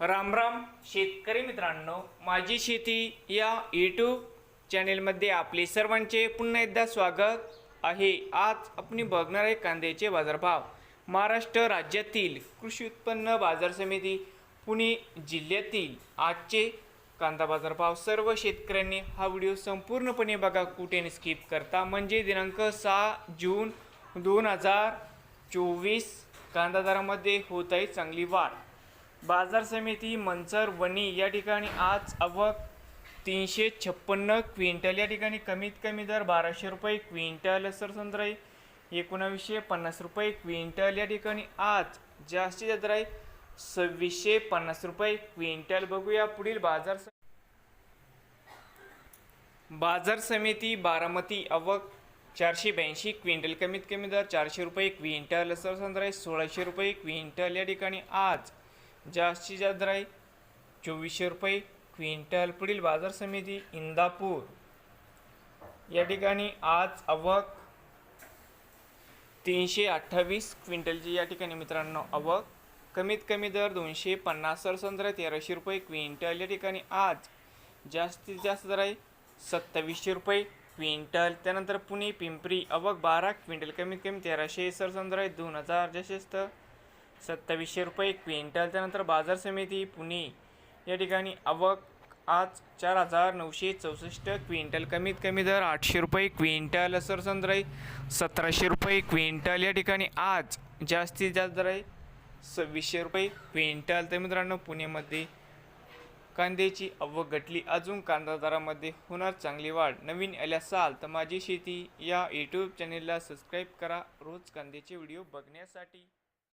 राम राम शेतकरी मित्रांनो. माझी शेती या यूट्यूब चॅनेलमध्ये आपले सर्वांचे पुन्हा एकदा स्वागत आहे. आज आपण बघणार आहे कांद्याचे बाजारभाव. महाराष्ट्र राज्यातील कृषी उत्पन्न बाजार समिती पुणे जिल्ह्यातील आजचे कांदा बाजारभाव. सर्व शेतकऱ्यांनी हा व्हिडिओ संपूर्णपणे बघा कुठे स्किप करता. म्हणजे दिनांक सहा जून दोन हजार चोवीस कांदा दरामध्ये होत आहे चांगली वाढ. बाजार समिती मंचर वणी या ठिकाणी आज आवक तीनशे छप्पन्न क्विंटल. या ठिकाणी कमीत कमी दर बाराशे रुपये क्विंटल सरसंद्र संत्राई एकोणावीसशे पन्नास रुपये क्विंटल. या ठिकाणी आज जास्तीत जास्त दर सव्वीसशे पन्नास रुपये क्विंटल. बघूया पुढील बाजार स- बाजार समिती बारामती आवक चारशे ब्याऐंशी क्विंटल. कमीत कमी दर चारशे रुपये क्विंटल सरसंद्र आहे सोळाशे रुपये क्विंटल. या ठिकाणी आज जास्तीत जास्त राहील चोवीसशे रुपये क्विंटल पुढील बाजार समिती इंदापूर या ठिकाणी आज आवक तीनशे अठ्ठावीस क्विंटलची या ठिकाणी मित्रांनो आवक कमीत कमी दर दोनशे पन्नास सरसंद्र तेराशे रुपये क्विंटल या ठिकाणी आज जास्तीत जास्त दर आहे सत्तावीसशे रुपये क्विंटल त्यानंतर पुणे पिंपरी अवक बारा क्विंटल कमीत कमी तेराशे सरसंद्र आहे दोन हजार जास्तीत जास्त सत्तावीसशे रुपये क्विंटल त्यानंतर बाजार समिती पुणे या ठिकाणी आवक आज चार हजार नऊशे चौसष्ट क्विंटल. कमीत कमी दर आठशे रुपये क्विंटल सरसंद्र आहे सतराशे रुपये क्विंटल या ठिकाणी आज जास्तीत जास्त दर आहे. सव्वीसशे रुपये क्विंटल. तर मित्रांनो पुण्यामध्ये कांद्याची आवक घटली. अजून कांदा दरामध्ये होणार चांगली वाढ. नवीन आल्या असाल तर माझी शेती या यूट्यूब चॅनेलला सबस्क्राईब करा. रोज कांद्याचे व्हिडिओ बघण्यासाठी.